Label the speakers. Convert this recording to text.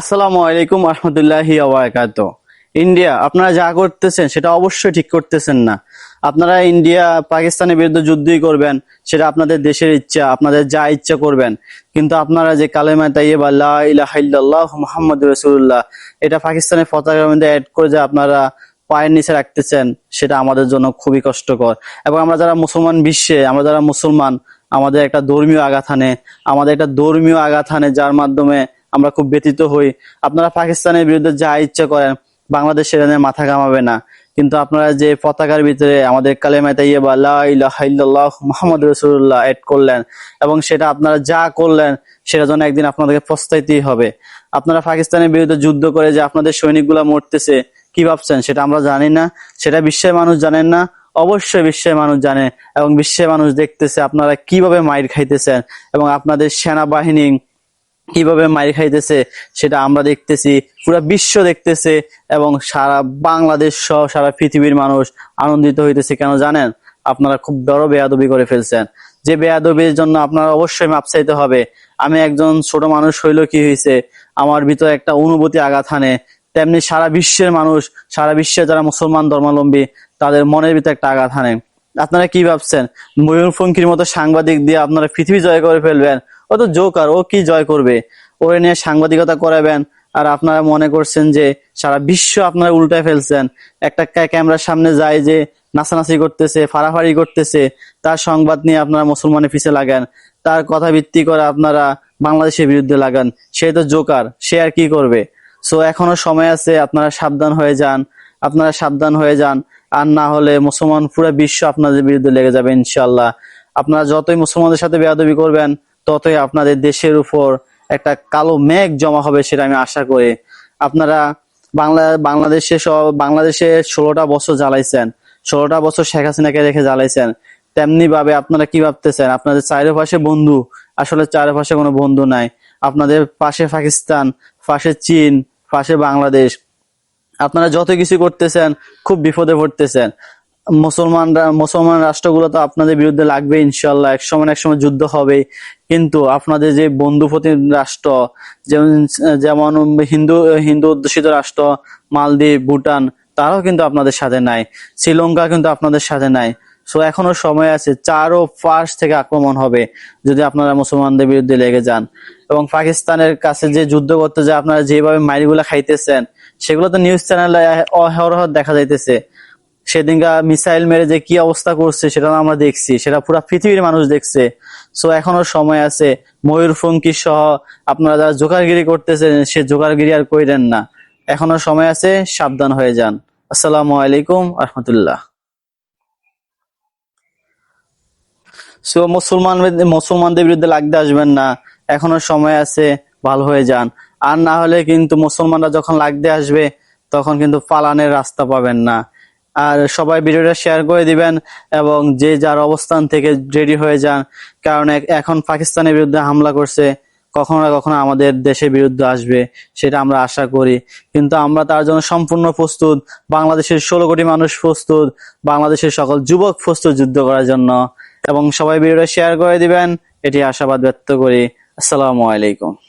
Speaker 1: আসসালামু আলাইকুম আবরাকাত ইন্ডিয়া, আপনারা যা করতেছেন সেটা অবশ্যই ঠিক করতেছেন না। আপনারা ইন্ডিয়া, পাকিস্তানের বিরুদ্ধে যুদ্ধই করবেন, সেটা আপনাদের দেশের ইচ্ছা, আপনাদের যা ইচ্ছা করবেন। কিন্তু আপনারা যে কালেমা তাইয়েব মুহাম্মদ রসুল্লাহ এটা পাকিস্তানের পতাকার মধ্যে অ্যাড করে যে আপনারা পায়ের নিচে রাখতেছেন, সেটা আমাদের জন্য খুবই কষ্টকর। এবং আমরা যারা মুসলমান বিশ্বে, আমরা যারা মুসলমান, আমাদের একটা ধর্মীয় আঘাত হানে আমাদের একটা ধর্মীয় আঘাত হানে যার মাধ্যমে আমরা খুব ব্যতীত হই। আপনারা পাকিস্তানের বিরুদ্ধে যা ইচ্ছা করেন বাংলাদেশ সেটা নিয়ে মাথা ঘামাবে না। কিন্তু আপনারা যে পতাকার ভিতরে আমাদের কালেমা তাইয়েবা ইলাহা ইল্লাল্লাহ এড করলেন এবং সেটা আপনারা যা করলেন, সেটা জন্য একদিন আপনাদেরকে পস্তাইতেই হবে। আপনারা পাকিস্তানের বিরুদ্ধে যুদ্ধ করে যে আপনাদের সৈনিকগুলা মরতেছে, কি ভাবছেন? সেটা আমরা জানি না। সেটা বিশ্বের মানুষ জানেন না। অবশ্যই বিশ্বের মানুষ জানে এবং বিশ্বের মানুষ দেখতেছে আপনারা কীভাবে মাইর খাইতেছেন এবং আপনাদের সেনাবাহিনী কীভাবে মাইর খাইতেছে, সেটা আমরা দেখতেছি, পুরো বিশ্ব দেখতেছে এবং সারা বাংলাদেশ সহ সারা পৃথিবীর মানুষ আনন্দিত হইতেছে। কেন জানেন? আপনারা খুব বড় বেয়াদবি করে ফেলছেন। যে বেয়াদবির জন্য আপনারা অবশ্যই মাপ চাইতে হবে। আমি একজন ছোট মানুষ হইল কি হয়েছে আমার ভিতরে একটা অনুভূতি আঘাত হানে। তেমনি সারা বিশ্বের মানুষ, সারা বিশ্বে যারা মুসলমান ধর্মাবলম্বী, তাদের মনের ভিতরে একটা আঘাত হানে। আপনারা কি ভাবছেন? ময়ূরপঙ্খীর মতো সাংবাদিক দিয়ে আপনারা পৃথিবী জয় করে ফেলবেন? ও তো জোকার ও কি জয় করবে? ওরে নিয়ে সাংবাদিকতা করাবেন। আর আপনারা মনে করছেন যে সারা বিশ্ব আপনারা উল্টায় ফেলছেন। একটা ক্যামেরার সামনে যায় যে নাচানাচি করতেছে, ফাড়াফাড়ি করতেছে, তার সংবাদ নিয়ে আপনারা মুসলমানের পিছে লাগান। তার কথা ভিত্তি করে আপনারা বাংলাদেশের বিরুদ্ধে লাগান। সে তো জোকার সে আর কি করবে? সো এখনও সময় আছে, আপনারা সাবধান হয়ে যান। আপনারা সাবধান হয়ে যান। আর না হলে মুসলমান পুরো বিশ্ব আপনাদের বিরুদ্ধে লেগে যাবে ইনশাল্লাহ আপনারা যতই মুসলমানদের সাথে বেয়াদবি করবেন ততই আপনাদের দেশের উপর একটা কালো মেঘ জমা হবে সেটা আমি আশা করি। আপনারা বাংলা, বাংলাদেশে সব বাংলাদেশে ষোলোটা বছর জ্বালাইছেন। ষোলোটা বছর শেখ হাসিনাকে রেখে জ্বালাইছেন। তেমনি ভাবে আপনারা কি ভাবতেছেন? আপনাদের চারিপাশে বন্ধু। আসলে চারিপাশে কোনো বন্ধু নাই। আপনাদের পাশে পাকিস্তান, পাশে চীন, পাশে বাংলাদেশ। আপনারা যত কিছু করতেছেন, খুব বিপদে পড়তেছেন। মুসলমানরা, মুসলমান রাষ্ট্রগুলো তো আপনাদের বিরুদ্ধে লাগবে ইনশাল্লাহ এক সময় এক সময় যুদ্ধ হবে। কিন্তু আপনাদের যে বন্ধুপতি রাষ্ট্র, যেমন যেমন হিন্দু হিন্দু অধ্যুষিত রাষ্ট্র, মালদ্বীপ, ভুটান, তারাও কিন্তু আপনাদের সাথে নাই। শ্রীলঙ্কা কিন্তু আপনাদের সাথে নাই। সো এখনও সময় আছে। চার ও পাশ থেকে আক্রমণ হবে, যদি আপনারা মুসলমানদের বিরুদ্ধে লেগে যান। এবং পাকিস্তানের কাছে যে যুদ্ধ করতে যে আপনারা যেভাবে মাইরগুলা খাইতেছেন, সেগুলো তো নিউজ চ্যানেলে অহরহ দেখা যাইতেছে। সেদিনকা মিসাইল মেরে যে কি অবস্থা করছে সেটা আমরা দেখছি। সেটা পুরো পৃথিবীর মানুষ দেখছে। সো এখনও সময় আছে। ময়ূরফঙ্কি সহ আপনারা যারা জোকারগিরি করতেছেন, সে জোকারগিরি আর কইরেন না। এখনও সময় আছে, সাবধান হয়ে যান। আসসালামু আলাইকুম, রহমতুল্লাহ। সো মুসলমান মুসলমানদের বিরুদ্ধে লাগতে আসবেন না। এখনও সময় আছে, ভালো হয়ে যান। আর না হলে কিন্তু মুসলমানরা যখন লাগতে আসবে, তখন কিন্তু পালানের রাস্তা পাবেন না। আর সবাই ভিডিওটা শেয়ার করে দিবেন এবং যে যার অবস্থান থেকে রেডি হয়ে যান। কারণ এখন পাকিস্তানের বিরুদ্ধে হামলা করছে, কখনো না কখনো আমাদের দেশের বিরুদ্ধে আসবে, সেটা আমরা আশা করি। কিন্তু আমরা তার জন্য সম্পূর্ণ প্রস্তুত, বাংলাদেশের ষোলো কোটি মানুষ প্রস্তুত, বাংলাদেশের সকল যুবক প্রস্তুত যুদ্ধ করার জন্য। এবং সবাই ভিডিওটা শেয়ার করে দিবেন, এটি আশাবাদ ব্যক্ত করি। আসসালামু আলাইকুম।